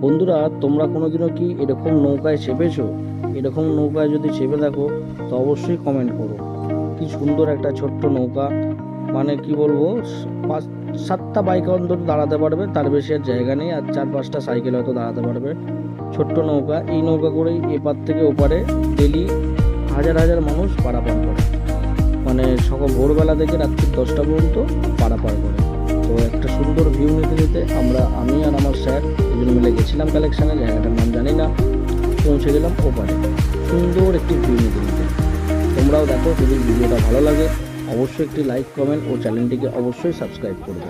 বন্ধুরা, তোমরা কোনোদিনও কি এরকম নৌকায় চেপেছো? এরকম নৌকায় যদি চেপে থাকো, তো অবশ্যই কমেন্ট করো। কি সুন্দর একটা ছোট্ট নৌকা। মানে কি বলব, পাঁচ, সাতটা বাইক অন্তত দাঁড়াতে পারবে, তার বেশি আর জায়গা নেই, আর চার, পাঁচটা সাইকেল হয়তো দাঁড়াতে পারবে। ছোট্ট নৌকা, এই নৌকা করেই এপার থেকে ওপারে ডেলি হাজার হাজার মানুষ পারাপার করে। মানে সকাল, ভোরবেলা থেকে রাত্রি দশটা পর্যন্ত পারাপার করে। তো একটা সুন্দর ভিউ নিতে নিতে আমরা, আমি আর আমার স্যার দুজন মিলে গেছিলাম কালেকশানে জায়গাটার নাম জানি না। পৌঁছে গেলাম ওপারে। সুন্দর একটি ভিউ নিতে তোমরাও দেখো, যদি ভিডিওটা ভালো লাগে, অবশ্যই একটি লাইক কমেন্ট ও চ্যানেলটিকে অবশ্যই সাবস্ক্রাইব করবে